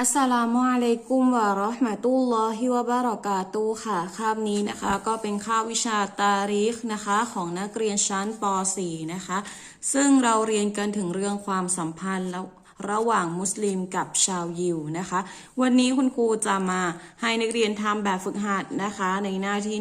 อัสสลามุอะลัยกุมวะเราะห์มะตุลลอฮิวะบะเราะกาตุค่ะคาบนี้นะคะก็เป็นคาบวิชาตารีคนะคะของนักเรียนชั้นป .4 นะคะ ซึ่งเราเรียนกันถึงเรื่องความสัมพันธ์แล้ว ระหว่างมุสลิมกับชาวยิวนะคะ วันนี้คุณครูจะมาให้นักเรียนทำแบบฝึกหัดนะคะ ในหน้าที่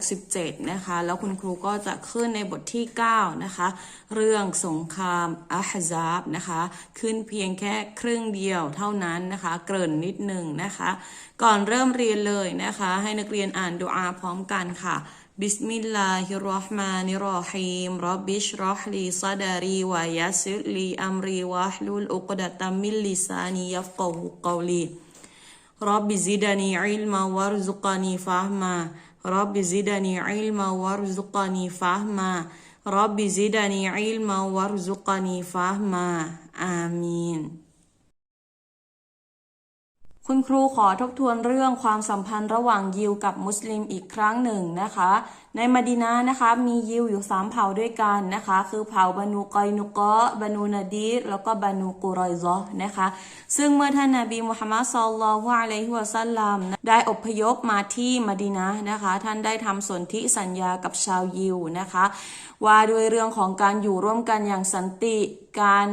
167 นะคะ แล้วคุณครูก็จะขึ้นในบทที่ 9 นะคะ เรื่องสงครามอัฮซาบนะคะ ขึ้นเพียงแค่ครึ่งเดียวเท่านั้นนะคะ เกริ่นนิดหนึ่งนะคะ ก่อนเริ่มเรียนเลยนะคะ ให้นักเรียนอ่านดุอาพร้อมกันค่ะ بسم الله الرحمن الرحيم رب اشرح لي صدري ويسر لي أمري واحلل عقدة من لساني يفقه قولي رب زدني علما وارزقني فهما رب زدني علما وارزقني فهما رب زدني علما وارزقني فهما آمين คุณครูขอทบทวนเรื่องความสัมพันธ์ระหว่างยิวกับมุสลิมอีกครั้งหนึ่งนะคะ ในมดินานะคะมียิวอยู่สามเผ่าด้วยกันนะคะ คือเผ่าบานูกอยนุกะบานูนาดีรแล้วก็บานูกุรอยซอนะคะ ซึ่งเมื่อท่านนาบีมุฮัมมัดศ็อลลัลลอฮุอะลัยฮิวะซัลลัมได้อพยพมาที่มดินานะคะ ท่านได้ทำสนธิสัญญากับชาวยิวนะคะ ว่าด้วยเรื่องของการอยู่ร่วมกันอย่างสันติการ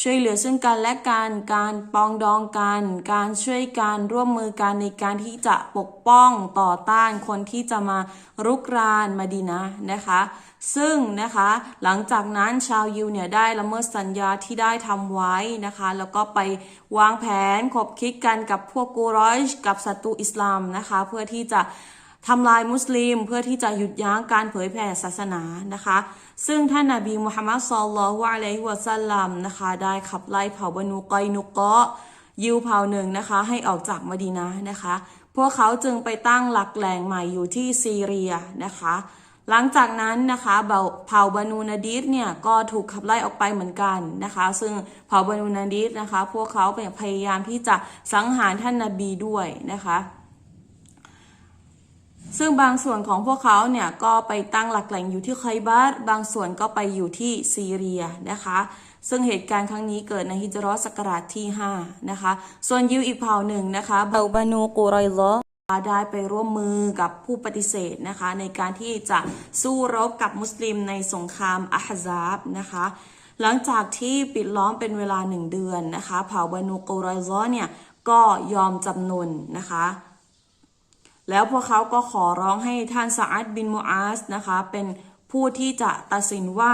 ช่วยเหลือซึ่งกันและกัน การปองดองกัน การช่วยกันร่วมมือกันในการที่จะปกป้องต่อต้านคนที่จะมารุกรานมาดีนะนะคะ ซึ่งนะคะหลังจากนั้นชาวยิวเนี่ยได้ละเมิดสัญญาที่ได้ทำไว้นะคะ แล้วก็ไปวางแผนขบคิดกันกับพวกกูรอยช์กับศัตรูอิสลามนะคะ เพื่อที่จะทำลายมุสลิม เพื่อที่จะหยุดยั้งการเผยแผ่ศาสนานะคะ ซึ่งท่านนาบีมุฮัมมัดศ็อลลัลลอฮุอะลัยฮิวะซัลลัมนะคะได้ขับไล่เผ่าบนูกอยนุกะยิวเผ่าหนึ่งนะคะให้ออกจากมดีนะนะคะ พวกเขาจึงไปตั้งหลักแหล่งใหม่อยู่ที่ซีเรียนะคะ หลังจากนั้นนะคะเผ่าบานูนาดีรเนี่ยก็ถูกขับไล่ออกไปเหมือนกันนะคะ ซึ่งเผ่าบานูนาดีรนะคะ พวกเขาพยายามที่จะสังหารท่านนาบีด้วยนะคะ ซึ่งบางส่วนของพวกเขาเนี่ยก็ไปตั้งหลักแหล่งอยู่ที่ไคบัรบางส่วนก็ไปอยู่ที่ซีเรียนะคะ ซึ่งเหตุการณ์ครั้งนี้เกิดในฮิจรัสศักราชที่ 5 นะคะ ส่วนยิวอีกเผ่าหนึ่งนะคะเผ่าบานูกุรอยลอได้ไปร่วมมือกับผู้ปฏิเสธนะคะ ในการที่จะสู้รบกับมุสลิมในสงครามอัฮซาบนะคะ หลังจากที่ปิดล้อมเป็นเวลาหนึ่งเดือนนะคะ เผ่าบานูกุรอยลอเนี่ยก็ยอมจำนนนะคะ แล้วพวกเขาก็ขอร้องให้ท่านซาอัดบินมูอาสนะคะเป็นผู้ที่จะตัดสินว่า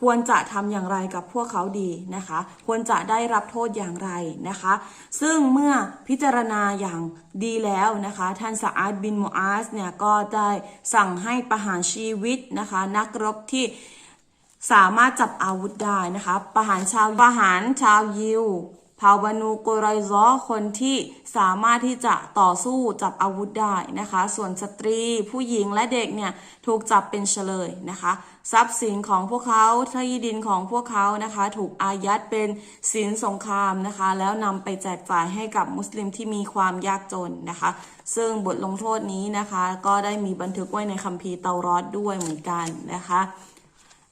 ควรจะทำอย่างไรกับพวกเขาดีนะคะ ควรจะได้รับโทษอย่างไรนะคะ ซึ่งเมื่อพิจารณาอย่างดีแล้วนะคะ ท่านซาอัดบินมูอาสเนี่ยก็ได้สั่งให้ประหารชีวิตนะคะ นักรบที่สามารถจับอาวุธได้นะคะ ประหารชาวประหารชาวยิว เผ่าบานูโกรอยซอคนที่สามารถที่จะต่อสู้จับอาวุธได้นะคะ ส่วนสตรีผู้หญิงและเด็กเนี่ยถูกจับเป็นเฉลยนะคะ ทรัพย์สินของพวกเขาที่ดินของพวกเขานะคะ ถูกอายัดเป็นสินสงครามนะคะ แล้วนำไปแจกจ่ายให้กับมุสลิมที่มีความยากจนนะคะ ซึ่งบทลงโทษนี้นะคะ ก็ได้มีบันทึกไว้ในคัมภีร์เตารอดด้วยเหมือนกันนะคะ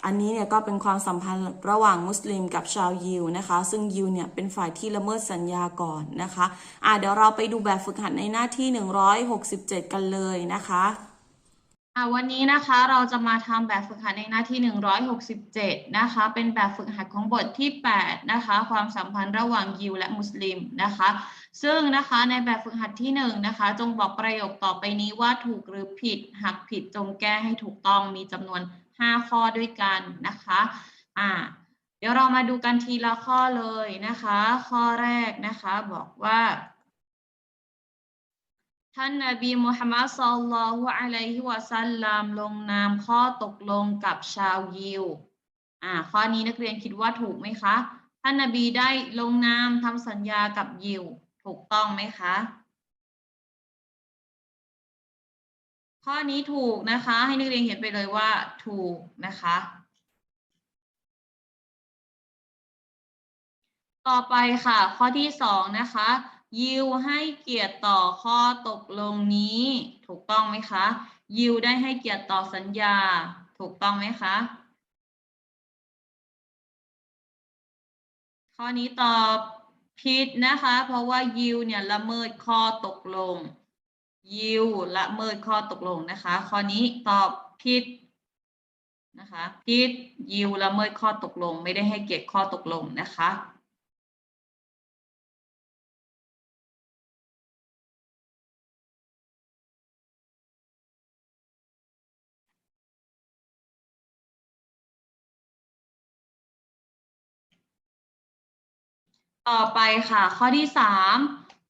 อันนี้เนี่ยก็เป็นความสัมพันธ์ระหว่างมุสลิมกับชาวยิวนะคะ ซึ่งยิวเนี่ยเป็นฝ่ายที่ละเมิดสัญญาก่อนนะคะอะเดี๋ยวเราไปดูแบบฝึกหัดในหน้าที่ 167 กันเลยนะคะอะวันนี้นะคะเราจะมาทำแบบฝึกหัดในหน้าที่ 167 นะคะ เป็นแบบฝึกหัดของบทที่ 8 นะคะ ความสัมพันธ์ระหว่างยิวและมุสลิมนะคะ ซึ่งนะคะในแบบฝึกหัดที่ 1 นะคะ จงบอกประโยคต่อไปนี้ว่าถูกหรือผิด หากผิดจงแก้ให้ถูกต้องมีจำนวน 5 ข้อด้วยกันนะคะอ่าเดี๋ยวเรามาดูกันทีละข้อเลยนะคะ ข้อแรกนะคะบอกว่าท่านนบีมุฮัมมัดศ็อลลัลลอฮุอะลัยฮิวะซัลลัมลงนามข้อตกลงกับชาวยิวอ่าข้อนี้นักเรียนคิดว่าถูกไหมคะ ท่านนบีได้ลงนามทำสัญญากับยิว ถูกต้องไหมคะ ข้อนี้ถูกนะคะ ให้นักเรียนเห็นไปเลยว่าถูกนะคะ ต่อไปค่ะ ข้อที่สองนะคะ ยิวให้เกียรติต่อข้อตกลงนี้ ถูกต้องไหมคะ ยิวได้ให้เกียรติต่อสัญญา ถูกต้องไหมคะ ข้อนี้ตอบผิดนะคะ เพราะว่ายิวเนี่ยละเมิดข้อตกลง ยิวละเมิดข้อตกลงนะคะ ข้อนี้ตอบผิดนะคะผิดยิวละเมิดข้อตกลง ไม่ได้ให้เกียรติข้อตกลงนะคะต่อไปค่ะ ข้อที่สาม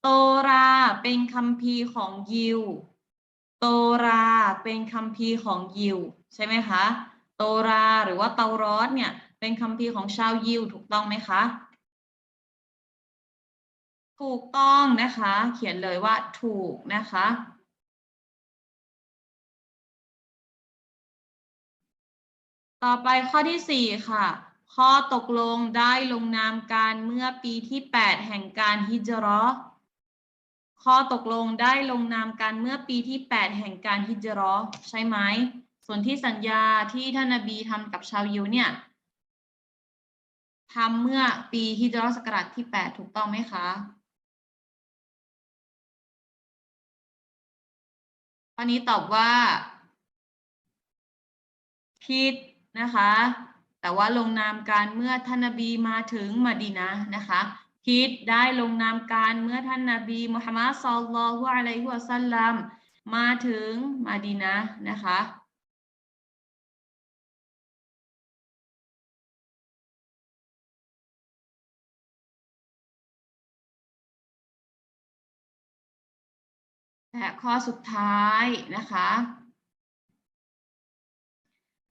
โตราเป็นคัมภีร์ของยิว โตราเป็นคัมภีร์ของยิว ใช่ไหมคะ โตราหรือว่าเตารอดเนี่ยเป็นคัมภีร์ของชาวยิวถูกต้องไหมคะ ถูกต้องนะคะ เขียนเลยว่าถูกนะคะต่อไปข้อที่สี่ค่ะ ข้อตกลงได้ลงนามกันเมื่อปีที่แปดแห่งการฮิจรา ข้อตกลงได้ลงนามกันเมื่อปีที่แปดแห่งการฮิจราะห์ใช่ไหม ส่วนที่สัญญาที่ท่านนบีทำกับชาวยิวเนี่ยทำเมื่อปีฮิจราะห์ศักราชที่แปดถูกต้องไหมคะ ข้อนี้ตอบว่าผิดนะคะ แต่ว่าลงนามการเมื่อท่านนบีมาถึงมะดีนะนะคะ ผิดได้ลงนามการเมื่อท่านนบีมุฮัมมัดศ็อลลัลฮุอะลัยฮิวะซัลลัมมาถึงมะดีนะนะคะและข้อสุดท้ายนะคะ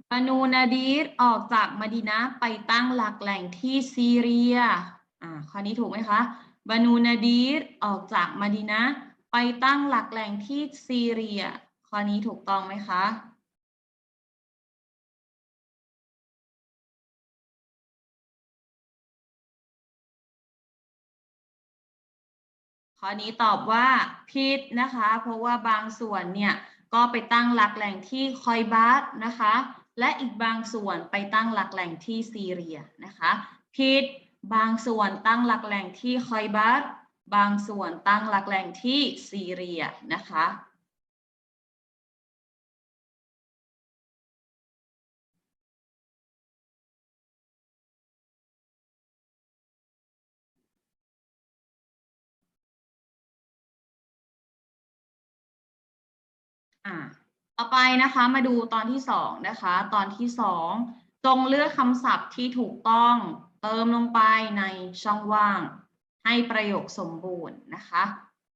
บานูนาดีรออกจากมะดีนะไปตั้งหลักแหล่งที่ซีเรีย อ่าข้อนี้ถูกไหมคะบานูนาดีรออกจากมะดีนะไปตั้งหลักแหล่งที่ซีเรีย ข้อนี้ถูกต้องไหมคะข้อนี้ตอบว่าผิดนะคะ เพราะว่าบางส่วนเนี่ยก็ไปตั้งหลักแหล่งที่คอยบาสนะคะ และอีกบางส่วนไปตั้งหลักแหล่งที่ซีเรียนะคะผิด บางส่วนตั้งหลักแหล่งที่คอยบาสบางส่วนตั้งหลักแหล่งที่ซีเรียนะคะ อ่าต่อไปนะคะมาดูตอนที่สองนะคะ ตอนที่สองจงเลือกคำศัพท์ที่ถูกต้อง เติมลงไปในช่องว่าง ให้ประโยคสมบูรณ์นะคะ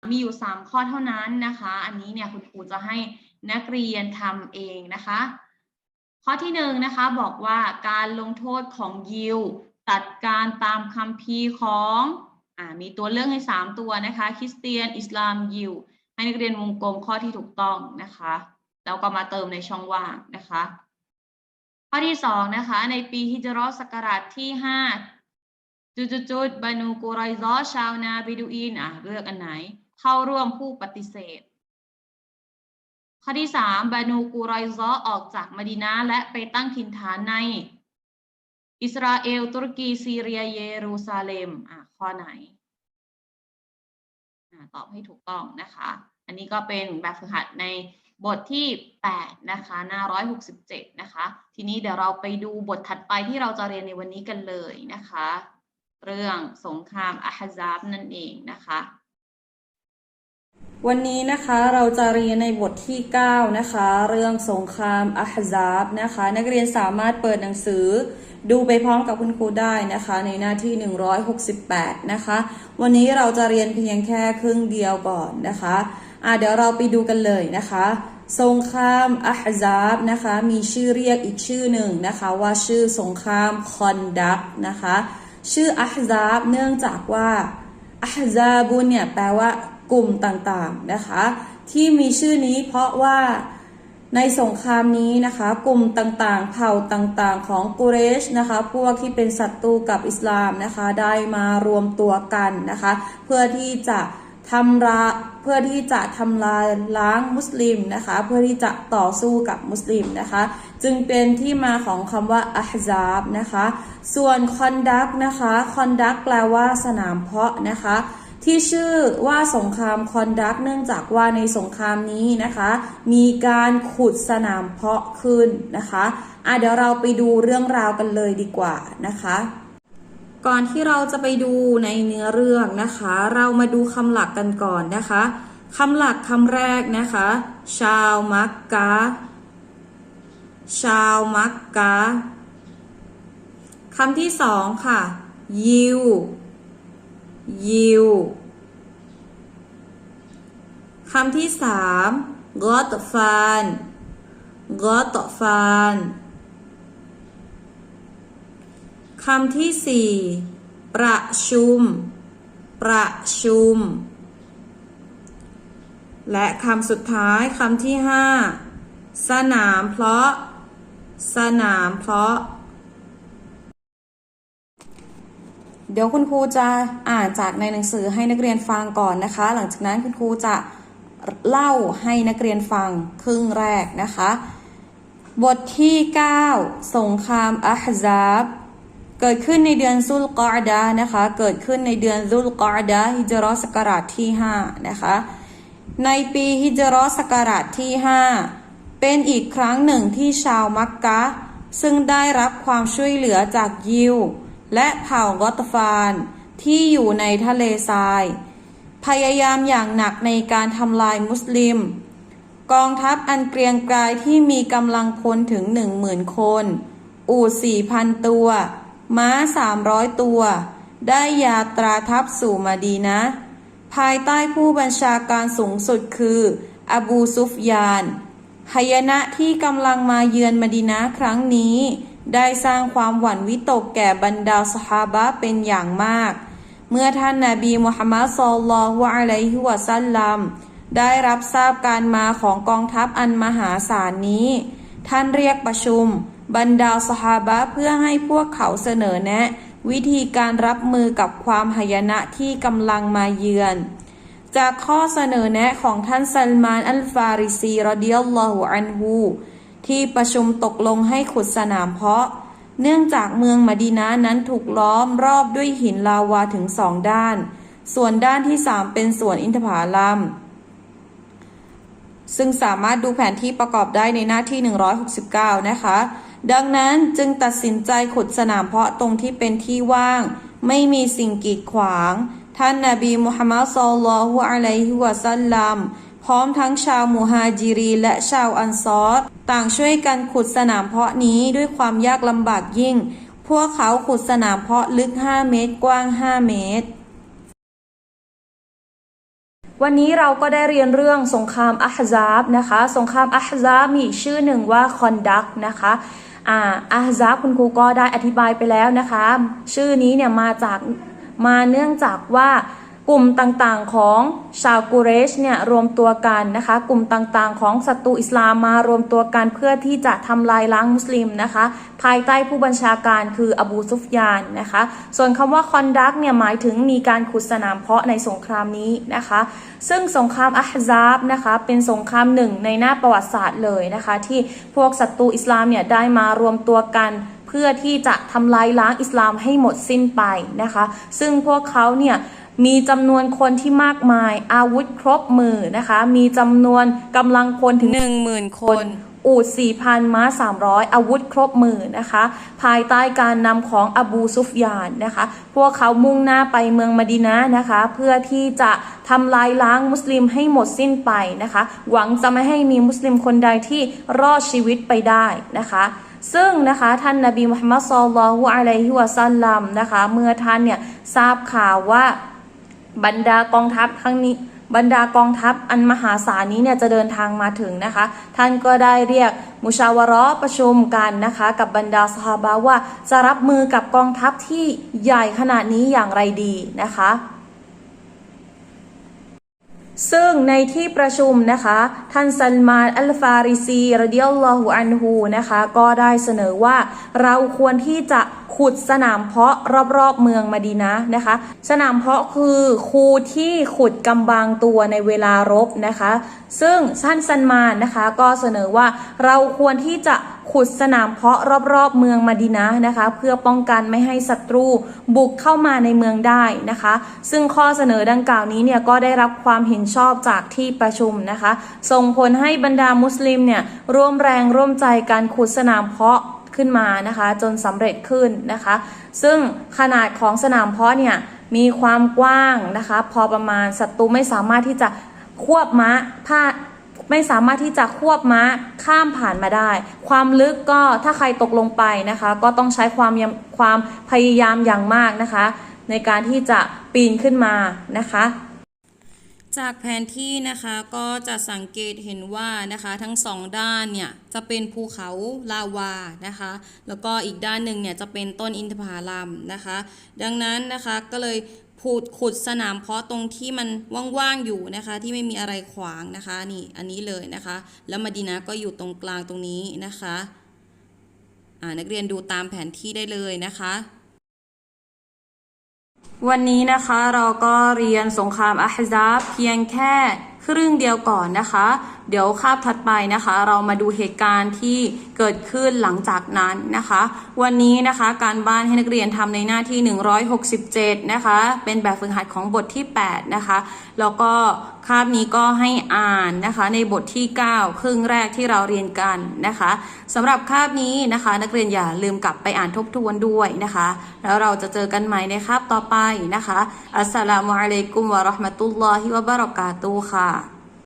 มีอยู่ 3 ข้อเท่านั้นนะคะ อันนี้เนี่ยคุณครูจะให้นักเรียนทำเองนะคะ ข้อที่หนึ่งนะคะบอกว่าการลงโทษของยิวจัดการตามคัมภีของอ่ามีตัวเลือกให้ 3 ตัวนะคะ คริสเตียน อิสลามยิวให้นักเรียนวงกลมข้อที่ถูกต้องนะคะ แล้วก็มาเติมในช่องว่างนะคะ ข้อที่สองนะคะ ในปีฮิจราะห์ศักราชที่ห้าจุดจุดจุดบานูกุไรซอชาวนาบิดูอินอะเลือกอันไหน เข้าร่วมผู้ปฏิเสธ ข้อที่สามบานูกุไรซอออกจากมดีนะห์และไปตั้งถิ่นฐานใน อิสราเอล ตุรกี ซีเรีย เยรูซาเล็มอะข้อไหนอตอบให้ถูกต้องนะคะ อันนี้ก็เป็นแบบฝึกหัดใน บทที่ 8 นะคะ หน้า 167 นะคะ ทีนี้เดี๋ยวเราไปดูบทถัดไปที่เราจะเรียนในวันนี้กันเลยนะคะ เรื่องสงครามอะฮซาบนั่นเองนะคะ วันนี้นะคะเราจะเรียนในบทที่ 9 นะคะ เรื่องสงครามอัฮซาบนะคะ นักเรียนสามารถเปิดหนังสือดูไปพร้อมกับคุณครูได้นะคะ ในหน้าที่ 168 นะคะ วันนี้เราจะเรียนเพียงแค่ครึ่งเดียวก่อนนะคะ อะเดี๋ยวเราไปดูกันเลยนะคะสงครามอัฮซาบนะคะมีชื่อเรียกอีกชื่อหนึ่งนะคะว่าชื่อสงครามคอนดักนะคะชื่ออัฮซาบเนื่องจากว่าอัฮซาบุนเนี่ยแปลว่ากลุ่มต่างๆนะคะที่มีชื่อนี้เพราะว่าในสงครามนี้นะคะกลุ่มต่างๆ เผ่าต่างๆ ของกุเรชนะคะพวกที่เป็นศัตรูกับอิสลามนะคะได้มารวมตัวกันนะคะเพื่อที่จะ ทำราเพื่อที่จะทำลายล้างมุสลิมนะคะ เพื่อที่จะต่อสู้กับมุสลิมนะคะ จึงเป็นที่มาของคำว่าอัฮซาบนะคะ ส่วนคอนดักนะคะคอนดักแปลว่าสนามเพาะนะคะ ที่ชื่อว่าสงครามคอนดักเนื่องจากว่าในสงครามนี้นะคะ มีการขุดสนามเพาะขึ้นนะคะอะเดี๋ยวเราไปดูเรื่องราวกันเลยดีกว่านะคะ ก่อนที่เราจะไปดูในเนื้อเรื่องนะคะ เรามาดูคำหลักกันก่อนนะคะคำหลักคำแรกนะคะ ชาวมักกะ ชาวมักกะคำที่สองค่ะ ยิว ยิวคำที่สามกอตฟานกอตฟาน คำที่สี่ประชุม ประชุม และคำสุดท้ายคำที่ห้าสนามเพาะ สนามเพาะ เดี๋ยวคุณครูจะอ่านจากในหนังสือให้นักเรียนฟังก่อนนะคะ หลังจากนั้นคุณครูจะเล่าให้นักเรียนฟังครึ่งแรกนะคะ บทที่ 9 สงครามอัฮซาบ เกิดขึ้นในเดือนซุลกอดานะคะ เกิดขึ้นในเดือนซุลกอดาฮิจรอศักราชที่ 5 นะคะ ในปีฮิจรอศักราชที่ 5 เป็นอีกครั้งหนึ่งที่ชาวมักกะ ซึ่งได้รับความช่วยเหลือจากยิว และเผ่ากอตฟาน ที่อยู่ในทะเลทราย พยายามอย่างหนักในการทำลายมุสลิม กองทัพอันเกรียงไกรที่มีกำลังพลถึงหนึ่งหมื่นคน อู่สี่พันตัว ม้าสามร้อยตัว ได้ยาตราทัพสู่มาดีนะ ภายใต้ผู้บัญชาการสูงสุดคือ อบูซุฟยานหายนะที่กำลังมาเยือนมาดีนะครั้งนี้ ได้สร้างความหวั่นวิตกแก่บรรดาสหาบะเป็นอย่างมาก เมื่อท่านนาบีมุฮัมมัดศ็อลลัลลอฮุอะลัยฮิวะซัลลัมได้รับทราบการมาของกองทัพอันมหาศาลนี้ ท่านเรียกประชุม บรรดาสหาบะเพื่อให้พวกเขาเสนอแนะ วิธีการรับมือกับความหายนะที่กำลังมาเยือน จากข้อเสนอแนะของท่านซัลมานอัลฟาริซีรอดิยัลลอฮุอันฮูที่ประชุมตกลงให้ขุดสนามเพาะ เนื่องจากเมืองมดีนะห์นั้นถูกล้อมรอบด้วยหินลาวาถึงสองด้าน ส่วนด้านที่สามเป็นสวนอินทผลัมซึ่งสามารถดูแผนที่ประกอบได้ในหน้าที่ 169 นะคะ ดังนั้นจึงตัดสินใจขุดสนามเพาะตรงที่เป็นที่ว่าง ไม่มีสิ่งกีดขวาง ท่านนาบีมุฮัมมัดศ็อลลัลลอฮุอะลัยฮิวะซัลลัมพร้อมทั้งชาวมุฮาจิรีและชาวอันซอรต่างช่วยกันขุดสนามเพาะนี้ด้วยความยากลำบากยิ่ง พวกเขาขุดสนามเพาะลึก 5 เมตรกว้าง 5 เมตร วันนี้เราก็ได้เรียนเรื่องสงครามอัฮซาบนะคะ สงครามอัฮซาบมีชื่อหนึ่งว่าคอนดักนะคะ อ่าอาฮซาบคุณครูก็ได้อธิบายไปแล้วนะคะ ชื่อนี้เนี่ยมาจากมาเนื่องจากว่า กลุ่มต่างๆของชาวกุเรชเนี่ยรวมตัวกันนะคะ กลุ่มต่างๆของศัตรูอิสลามมารวมตัวกันเพื่อที่จะทำลายล้างมุสลิมนะคะ ภายใต้ผู้บัญชาการคืออบูซุฟยานนะคะ ส่วนคำว่าคอนดักเนี่ยหมายถึงมีการขุดสนามเพาะในสงครามนี้นะคะ ซึ่งสงครามอัฮซาบนะคะเป็นสงครามหนึ่งในหน้าประวัติศาสตร์เลยนะคะ ที่พวกศัตรูอิสลามเนี่ยได้มารวมตัวกันเพื่อที่จะทำลายล้างอิสลามให้หมดสิ้นไปนะคะ ซึ่งพวกเขาเนี่ย มีจำนวนคนที่มากมาย อาวุธครบมือนะคะ มีจำนวนกำลังพลถึง 10,000 คน อูด4,000 ม้า 300 อาวุธครบมือนะคะ ภายใต้การนำของอบูซุฟยานนะคะ พวกเขามุ่งหน้าไปเมืองมะดีนะห์นะคะ เพื่อที่จะทำลายล้างมุสลิมให้หมดสิ้นไปนะคะ หวังจะไม่ให้มีมุสลิมคนใดที่รอดชีวิตไปได้นะคะซึ่งนะคะท่านนาบีมุฮัมมัดศ็อลลัลลอฮุอะลัยฮิวะซัลลัมนะคะ เมื่อท่านเนี่ยทราบข่าวว่า บรรดากองทัพครั้งนี้บรรดากองทัพอันมหาศาลนี้เนี่ยจะเดินทางมาถึงนะคะ ท่านก็ได้เรียกมุชาวรอประชุมกันนะคะ กับบรรดาสหาบะว่าจะรับมือกับกองทัพที่ใหญ่ขนาดนี้อย่างไรดีนะคะ ซึ่งในที่ประชุมนะคะ ท่านซัลมานอัลฟาริซีรดิยัลลอฮุอันฮูนะคะ ก็ได้เสนอว่าเราควรที่จะขุดสนามเพาะรอบๆเมืองมะดีนะนะคะ สนามเพาะคือคูที่ขุดกำบังตัวในเวลารบนะคะ ซึ่งท่านซันมานนะคะก็เสนอว่าเราควรที่จะ ขุดสนามเพาะรอบๆเมืองมะดีนะนะคะ เพื่อป้องกันไม่ให้ศัตรูบุกเข้ามาในเมืองได้นะคะ ซึ่งข้อเสนอดังกล่าวนี้เนี่ยก็ได้รับความเห็นชอบจากที่ประชุมนะคะ ส่งผลให้บรรดามุสลิมเนี่ยร่วมแรงร่วมใจการขุดสนามเพาะขึ้นมานะคะ จนสำเร็จขึ้นนะคะ ซึ่งขนาดของสนามเพาะเนี่ยมีความกว้างนะคะ พอประมาณศัตรูไม่สามารถที่จะควบม้าพาด ไม่สามารถที่จะควบม้าข้ามผ่านมาได้ ความลึกก็ถ้าใครตกลงไปนะคะ ก็ต้องใช้ความความพยายามอย่างมากนะคะ ในการที่จะปีนขึ้นมานะคะจากแผนที่นะคะก็จะสังเกตเห็นว่านะคะทั้งสองด้านเนี่ยจะเป็นภูเขาลาวานะคะ แล้วก็อีกด้านหนึ่งเนี่ยจะเป็นต้นอินทผลัมนะคะ ดังนั้นนะคะก็เลย ขูดขุดสนามเพาะตรงที่มันว่างๆอยู่นะคะ ที่ไม่มีอะไรขวางนะคะนี่อันนี้เลยนะคะ แล้วมาดีนะก็อยู่ตรงกลางตรงนี้นะคะอ่านักเรียนดูตามแผนที่ได้เลยนะคะ วันนี้นะคะเราก็เรียนสงครามอาฮซาบเพียงแค่ ครึ่งเดียวก่อนนะคะ เดี๋ยวคาบถัดไปนะคะ เรามาดูเหตุการณ์ที่เกิดขึ้นหลังจากนั้นนะคะ วันนี้นะคะการบ้านให้นักเรียนทำในหน้าที่ 167 นะคะ เป็นแบบฝึกหัดของบทที่ 8 นะคะ แล้วก็ คาบนี้ก็ให้อ่านนะคะในบทที่ 9 ครึ่งแรกที่เราเรียนกันนะคะสำหรับคาบนี้นะคะ นักเรียนอย่าลืมกลับไปอ่านทบทวนด้วยนะคะ แล้วเราจะเจอกันใหม่ในคาบต่อไปนะคะ อัสสลามุอะลัยกุมวะราะห์มะตุลลอฮิวะบะเราะกาตุค่ะ